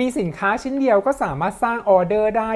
มีสินค้าชิ้นเดียวก็สามารถสร้างออเดอร์ได้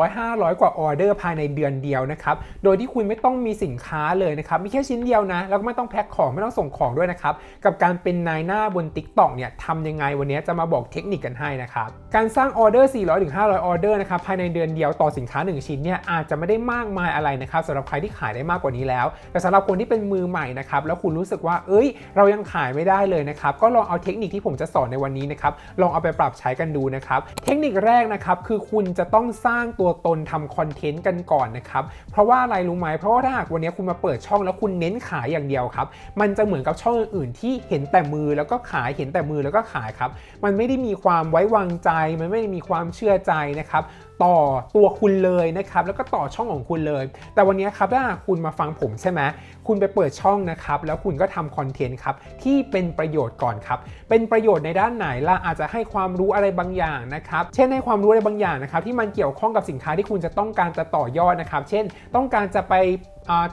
400-500 กว่าออเดอร์ภายในเดือนเดียวนะครับ โดยที่คุณไม่ต้องมีสินค้าเลยนะครับ มีแค่ชิ้นเดียวนะ แล้วก็ไม่ต้องแพ็คของไม่ต้องส่งของด้วยนะครับ กับการเป็นนายหน้าบน t ิ k t o k เนี่ยทำยังไงวันนี้จะมาบอกเทคนิคกันให้นะครับ การสร้างออเดอร์ 400-500 ออเดอร์นะครับภายในเดือนเดียวต่อสินค้า 1 ชิ้นเนี่ยอาจจะไม่ได้มากมายอะไรนะครับสำหรับใครที่ขายได้มากกว่านี้แล้ว แต่สำหรับคนที่เป็นมือใหม่นะครับแล้วคุณรู้สึกว่า เอ้ย เรายังขายไม่ได้เลยนะครับก็ลองเอาเทคนิคที่ผมจะสอนในวันนี้นะครับลองเอาไปปรับใช้กันดูนะครับเทคนิคแรกนะครับคือคุณจะต้องสร้างตัวตนทำคอนเทนต์กันก่อนนะครับเพราะว่าอะไรรู้ไหมเพราะว่าถ้าหากวันนี้คุณมาเปิดช่องแล้วคุณเน้นขายอย่างเดียวครับมันจะเหมือนกับช่องอื่นๆที่เห็นแต่มือแล้วก็ขายเห็นแต่มือแล้วก็ขายครับมันไม่ได้มีความไว้วางใจมันไม่ได้มีความเชื่อใจนะครับ ต่อตัวคุณเลยนะครับแล้วก็ต่อช่องของคุณเลย แต่วันนี้ครับถ้าคุณมาฟังผมใช่ไหมคุณไปเปิดช่องนะครับแล้วคุณก็ทำคอนเทนต์ครับที่เป็นประโยชน์ก่อนครับเป็นประโยชน์ในด้านไหนล่ะอาจจะให้ความรู้อะไรบางอย่างนะครับเช่นให้ความรู้อะไรบางอย่างนะครับที่มันเกี่ยวข้องกับสินค้าที่คุณจะต้องการจะต่อยอดนะครับเช่น ต้องการจะไป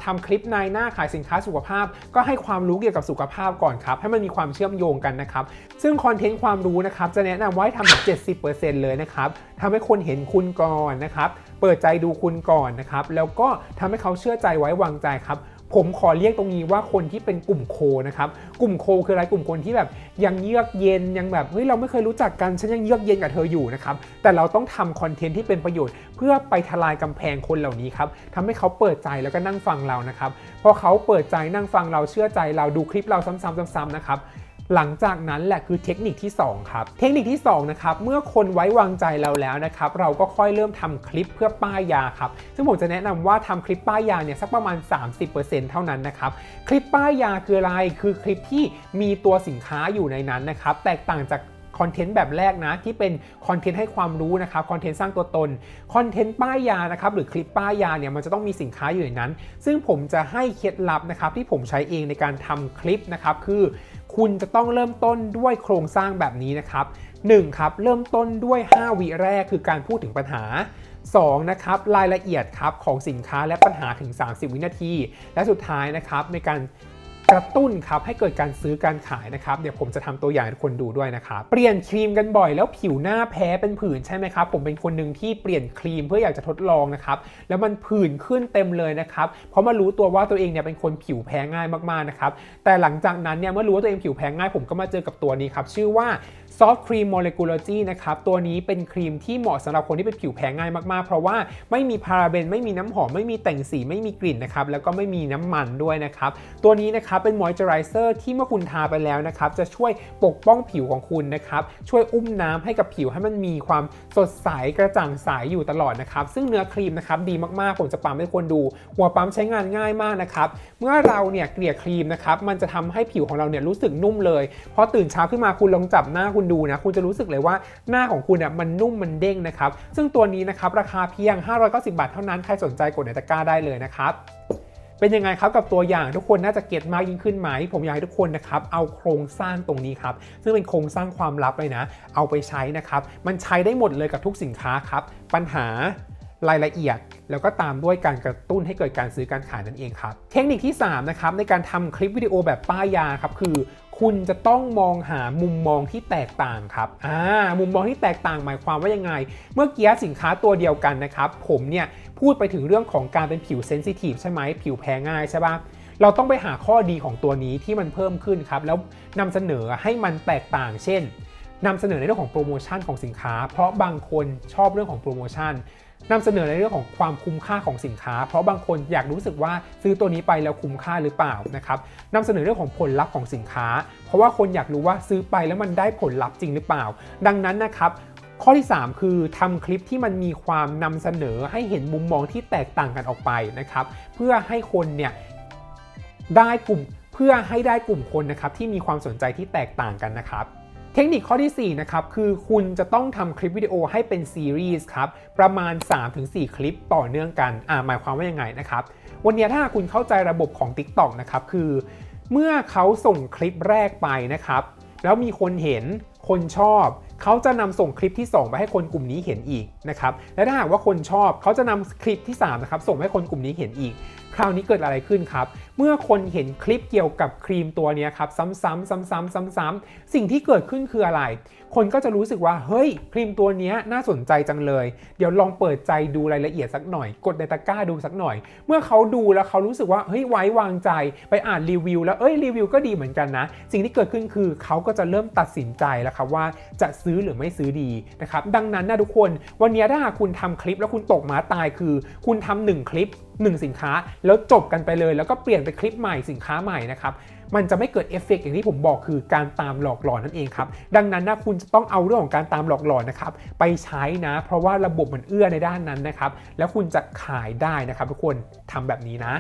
ทำคลิปนายหน้าขายสินค้าสุขภาพ ก็ให้ความรู้เกี่ยวกับสุขภาพก่อนครับ ให้มันมีความเชื่อมโยงกันนะครับ ซึ่งคอนเทนต์ความรู้นะครับ จะแนะนำว่าให้ทำถึง70%เลยนะครับทำให้คนเห็นคุณก่อนนะครับ เปิดใจดูคุณก่อนนะครับ แล้วก็ทำให้เขาเชื่อใจไว้วางใจครับ ผมขอเรียกตรงนี้ว่าคนที่เป็นกลุ่มโคนะครับ กลุ่มโคคืออะไรกลุ่มคนที่แบบยังเยือกเย็นยังแบบเฮ้ยเราไม่เคยรู้จักกันฉันยังเยือกเย็นกับเธออยู่นะครับแต่เราต้องทำคอนเทนต์ที่เป็นประโยชน์ เพื่อไปทลายกำแพงคนเหล่านี้ครับทำให้เขาเปิดใจแล้วก็นั่งฟังเรานะครับพอเขาเปิดใจนั่งฟังเราเชื่อใจเราดูคลิปเราซ้ำๆๆๆนะครับ หลังจากนั้นแหละคือเทคนิคที่ 2 ครับ เทคนิคที่ 2 นะครับ เมื่อคนไว้วางใจเราแล้วนะครับ เราก็ค่อยเริ่มทำคลิปเพื่อป้ายยาครับ ซึ่งผมจะแนะนำว่าทำคลิปป้ายยาเนี่ยสักประมาณ 30%เท่านั้นนะครับ คลิปป้ายยาคืออะไร คือคลิปที่มีตัวสินค้าอยู่ในนั้นนะครับ แตกต่างจากคอนเทนต์แบบแรกนะที่เป็นคอนเทนต์ให้ความรู้นะครับคอนเทนต์สร้างตัวตนคอนเทนต์ป้ายยานะครับหรือคลิปป้ายยาเนี่ยมันจะต้องมีสินค้าอยู่ในนั้น ซึ่งผมจะให้เคล็ดลับนะครับที่ผมใช้เองในการทำคลิปนะครับคือ คุณจะต้องเริ่มต้นด้วยโครงสร้างแบบนี้นะครับ 1. ครับเริ่มต้นด้วย 5 วิแรกคือการพูดถึงปัญหา 2. นะครับรายละเอียดครับของสินค้าและปัญหาถึง 30 วินาที และสุดท้ายนะครับในการ กระตุ้นครับให้เกิดการซื้อการขายนะครับเดี๋ยวผมจะทำตัวอย่างให้คนดูด้วยนะครับเปลี่ยนครีมกันบ่อยแล้วผิวหน้าแพ้เป็นผื่นใช่ไหมครับผมเป็นคนหนึ่งที่เปลี่ยนครีมเพื่ออยากจะทดลองนะครับแล้วมันผื่นขึ้นเต็มเลยนะครับเพราะมารู้ตัวว่าตัวเองเนี่ยเป็นคนผิวแพ้ง่ายมากๆนะครับแต่หลังจากนั้นเนี่ยเมื่อรู้ว่าตัวเองผิวแพ้ง่าย ผมก็มาเจอกับตัวนี้ครับชื่อว่า Soft Cream Molecology นะครับตัวนี้เป็นครีมที่เหมาะสำหรับคนที่เป็นผิวแพ้ง่ายมากๆ เพราะว่าไม่มีพาราเบนไม่มีน้ำหอมไม่มีแต่งสีไม่มีกลิ่นนะครับแล้วก็ไม่มีน้ำมันด้วยนะครับตัวนี้นะครับเป็นมอยเจอไรเซอร์ที่เมื่อคุณทาไปแล้วนะครับจะช่วยปกป้องผิวของคุณนะครับช่วยอุ้มน้ำให้กับผิวให้มันมีความสดใสกระจ่างใสอยู่ตลอดนะครับซึ่งเนื้อครีมนะครับดีมากๆผมจะปั๊มให้คนดู หัวปั๊มใช้งานง่ายมากนะครับเมื่อเราเนี่ยเกลี่ยครีมนะครับมันจะทำให้ผิวของเราเนี่ยรู้สึกนุ่มเลยพอตื่นเช้าขึ้นมาคุณลองจับหน้าคุณดูนะคุณจะรู้สึกเลยว่าหน้าของคุณเนี่ยมันนุ่มมันเด้งนะครับซึ่งตัวนี้นะครับราคาเพียง 590 บาทเท่านั้นใครสนใจกดในตะกร้าได้เลยนะครับ เป็นยังไงครับกับตัวอย่างทุกคนน่าจะเก็ตมากยิ่งขึ้นไหม ผมอยากให้ทุกคนนะครับเอาโครงสร้างตรงนี้ครับซึ่งเป็นโครงสร้างความลับเลยนะ เอาไปใช้นะครับ มันใช้ได้หมดเลยกับทุกสินค้าครับ ปัญหารายละเอียดแล้วก็ตามด้วยการกระตุ้นให้เกิดการซื้อการขายนั่นเองครับ เทคนิคที่3นะครับในการทำคลิปวิดีโอแบบป้ายยาครับคือ คุณจะต้องมองหามุมมองที่แตกต่างครับอ่ามุมมองที่แตกต่างหมายความว่ายังไง เมื่อกี้สินค้าตัวเดียวกันนะครับ ผมเนี่ยพูดไปถึงเรื่องของการเป็นผิวเซนซิทีฟใช่ไหมผิวแพ้ง่ายใช่ปะเราต้องไปหาข้อดีของตัวนี้ที่มันเพิ่มขึ้นครับ แล้วนำเสนอให้มันแตกต่าง เช่น นำเสนอในเรื่องของโปรโมชั่นของสินค้า เพราะบางคนชอบเรื่องของโปรโมชั่นนำเสนอในเรื่องของความคุ้มค่าของสินค้า เพราะบางคนอยากรู้สึกว่าซื้อตัวนี้ไปแล้วคุ้มค่าหรือเปล่านะครับนำเสนอเรื่องของผลลัพธ์ของสินค้า เพราะว่าคนอยากรู้ว่าซื้อไปแล้วมันได้ผลลัพธ์จริงหรือเปล่า ดังนั้นนะครับข้อที่ 3 คือทำคลิปที่มันมีความนำเสนอให้เห็นมุมมองที่แตกต่างกันออกไปนะครับเพื่อให้คนเนี่ยได้กลุ่มเพื่อให้ได้กลุ่มคนนะครับที่มีความสนใจที่แตกต่างกันนะครับ เทคนิคข้อที่ 4 นะครับ คือคุณจะต้องทำคลิปวิดีโอให้เป็นซีรีส์ครับ ประมาณ 3-4 คลิปต่อเนื่องกัน อ่าหมายความว่ายังไงนะครับ วันนี้ถ้าคุณเข้าใจระบบของ TikTok นะครับ คือเมื่อเขาส่งคลิปแรกไปนะครับ แล้วมีคนเห็นคนชอบ เขาจะนำส่งคลิปที่ 2 ไปให้คนกลุ่มนี้เห็นอีกนะครับและถ้าหากว่าคนชอบเขาจะนำคลิปที่3นะครับส่งให้คนกลุ่มนี้เห็นอีก คราวนี้เกิดอะไรขึ้นครับ เมื่อคนเห็นคลิปเกี่ยวกับครีมตัวนี้ครับซ้ำๆซ้ำๆซ้ำๆสิ่งที่เกิดขึ้นคืออะไร คนก็จะรู้สึกว่าเฮ้ยครีมตัวนี้น่าสนใจจังเลย เดี๋ยวลองเปิดใจดูรายละเอียดสักหน่อย กดในตะกร้าดูสักหน่อย เมื่อเขาดูแล้วเขารู้สึกว่าเฮ้ยไว้วางใจไปอ่านรีวิว แล้วเอ้ยรีวิวก็ดีเหมือนกันนะ สิ่งที่เกิดขึ้นคือเขาก็จะเริ่มตัดสินใจแล้วครับว่าจะซื้อหรือไม่ซื้อดีนะครับดังนั้นนะทุกคนวันนี้ถ้าคุณทำคลิปแล้วคุณตกหมาตายคือ คุณทำหนึ่งคลิป 1 สินค้า แล้วจบกันไปเลย แล้วก็เปลี่ยนไปคลิปใหม่สินค้าใหม่นะครับมันจะไม่เกิดเอฟเฟกต์อย่างที่ผมบอกคือการตามหลอกหลอนนั่นเองครับดังนั้นนะคุณจะต้องเอาเรื่องของการตามหลอกหลอนนะครับไปใช้นะ เพราะว่าระบบมันเอื้อในด้านนั้นนะครับแล้วคุณจะขายได้นะครับทุกคนทำแบบนี้นะ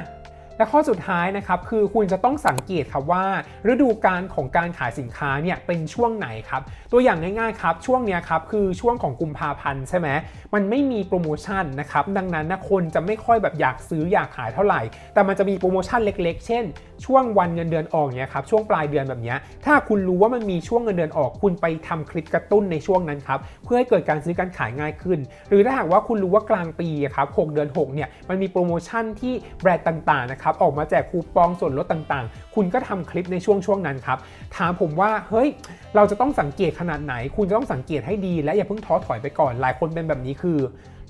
และข้อสุดท้ายนะครับคือคุณจะต้องสังเกตครับว่า ฤดูกาลของการขายสินค้าเนี่ยเป็นช่วงไหนครับ ตัวอย่างง่ายๆครับช่วงเนี้ยครับคือช่วงของกุมภาพันธ์ใช่ไหมมันไม่มีโปรโมชั่นนะครับดังนั้นนะคนจะไม่ค่อยแบบอยากซื้ออยากขายเท่าไหร่ แต่มันจะมีโปรโมชั่นเล็กๆ เช่น ช่วงวันเงินเดือนออกเนี่ยครับช่วงปลายเดือนแบบเนี้ยถ้าคุณรู้ว่ามันมีช่วงเงินเดือนออก คุณไปทำคลิปกระตุ้นในช่วงนั้นครับเพื่อให้เกิดการซื้อการขายง่ายขึ้น หรือถ้าหากว่าคุณรู้ว่ากลางปีครับ6เดือน6เนี่ยมันมีโปรโมชั่นที่แบรนด์ต่างๆนะครับออกมาแจกคูปองส่วนลดต่างๆ คุณก็ทำคลิปในช่วงช่วงนั้นครับถามผมว่าเฮ้ยเราจะต้องสังเกตขนาดไหน คุณจะต้องสังเกตให้ดี และอย่าเพิ่งท้อถอยไปก่อนหลายคนเป็นแบบนี้คือ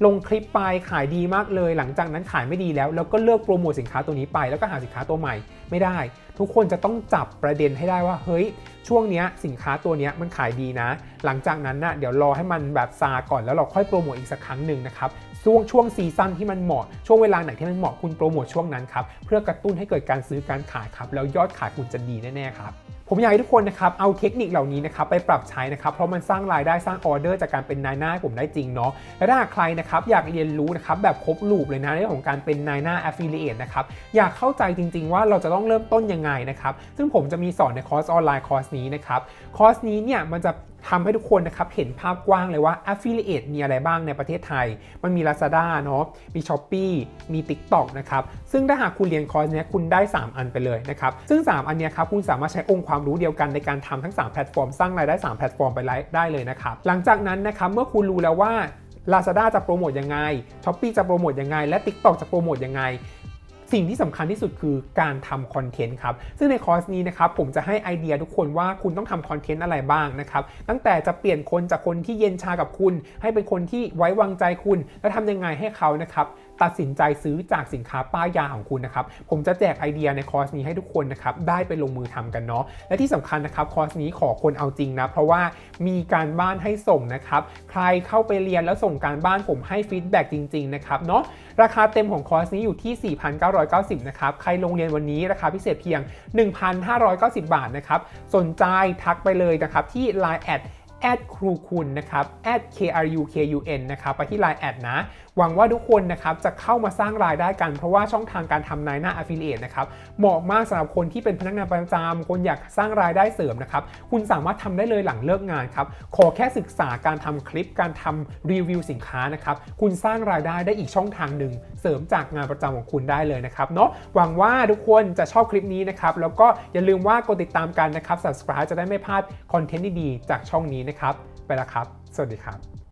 ลงคลิปไปขายดีมากเลย หลังจากนั้นขายไม่ดีแล้ว แล้วก็เลิกโปรโมทสินค้าตัวนี้ไป แล้วก็หาสินค้าตัวใหม่ไม่ได้ ทุกคนจะต้องจับประเด็นให้ได้ว่าเฮ้ยช่วงนี้สินค้าตัวนี้มันขายดีนะ หลังจากนั้นนะ่ะเดี๋ยวรอให้มันแบบซาก่อนแล้วเราค่อยโปรโมทอีกสักครั้งหนึ่งนะครับ ช่วงช่วงซีซั่นที่มันเหมาะ ช่วงเวลาไหนที่มันเหมาะคุณโปรโมทช่วงนั้นครับ เพื่อกระตุ้นให้เกิดการซื้อการขายครับ แล้วยอดขายคุณจะดีแน่ๆครับผมอยากให้ทุกคนนะครับเอาเทคนิคเหล่านี้นะครับไปปรับใช้นะครับเพราะมันสร้างรายได้สร้างออเดอร์จากการเป็นนายหน้าผมได้จริงเนาะและถ้าใครนะครับอยากเรียนรู้นะครับแบบครบลูปเลยนะในเรื่องของการเป็นนายหน้า affiliate นะครับอยากเข้าใจจริง ๆ ว่าเราจะต้องเริ่มต้นยังไงนะครับซึ่งผมจะมีสอนในคอร์สออนไลน์คอร์สนี้นะครับคอร์สนี้เนี่ยมันจะ ทำให้ทุกคนนะครับเห็นภาพกว้างเลยว่า affiliate มีอะไรบ้างในประเทศไทย มันมี Lazada เนาะมี Shopee มี TikTok นะครับซึ่งถ้าหากคุณเรียนคอร์สเนี้ยคุณได้ 3 อันไปเลยนะครับซึ่ง 3 อันเนี้ยครับคุณสามารถใช้องค์ความรู้เดียวกันในการทำทั้ง 3 แพลตฟอร์ม สร้างรายได้ 3 แพลตฟอร์มไปได้เลยนะครับหลังจากนั้นนะครับเมื่อคุณรู้แล้วว่า Lazada จะโปรโมทยังไง Shopee จะโปรโมทยังไง และ TikTok จะโปรโมทยังไง สิ่งที่สำคัญที่สุดคือการทำคอนเทนต์ครับ ซึ่งในคอร์สนี้นะครับผมจะให้ไอเดียทุกคนว่าคุณต้องทำคอนเทนต์อะไรบ้างนะครับ ตั้งแต่จะเปลี่ยนคนจากคนที่เย็นชากับคุณ ให้เป็นคนที่ไว้วางใจคุณ แล้วทำยังไงให้เขานะครับตัดสินใจซื้อจากสินค้าป้ายยาของคุณนะครับ ผมจะแจกไอเดียในคอร์สนี้ให้ทุกคนนะครับได้ไปลงมือทำกันเนาะ และที่สำคัญนะครับคอร์สนี้ขอคนเอาจริงนะ เพราะว่ามีการบ้านให้ส่งนะครับ ใครเข้าไปเรียนแล้วส่งการบ้านผมให้ฟีดแบ็กจริงๆนะครับเนาะ ราคาเต็มของคอร์สนี้อยู่ที่ 4,990 นะครับ ใครลงเรียนวันนี้ราคาพิเศษเพียง 1,590 บาทนะครับ สนใจทักไปเลยนะครับที่ Line แอดครูคุณนะครับ at k r u k u n นะครับไปที่ Line แอดนะ หวังว่าทุกคนนะครับจะเข้ามาสร้างรายได้กัน เพราะว่าช่องทางการทำนายหน้า affiliate นะครับเหมาะมากสำหรับคนที่เป็นพนักงานประจำคนอยากสร้างรายได้เสริมนะครับคุณสามารถทำได้เลยหลังเลิกงานครับขอแค่ศึกษาการทำคลิปการทำรีวิวสินค้านะครับคุณสร้างรายได้ได้อีกช่องทางหนึ่งเสริมจากงานประจำของคุณได้เลยนะครับเนาะหวังว่าทุกคนจะชอบคลิปนี้นะครับแล้วก็อย่าลืมว่ากดติดตามกันนะครับ subscribe จะได้ไม่พลาดคอนเทนต์ดีๆจากช่องนี้นะครับ ไปแล้วครับ สวัสดีครับ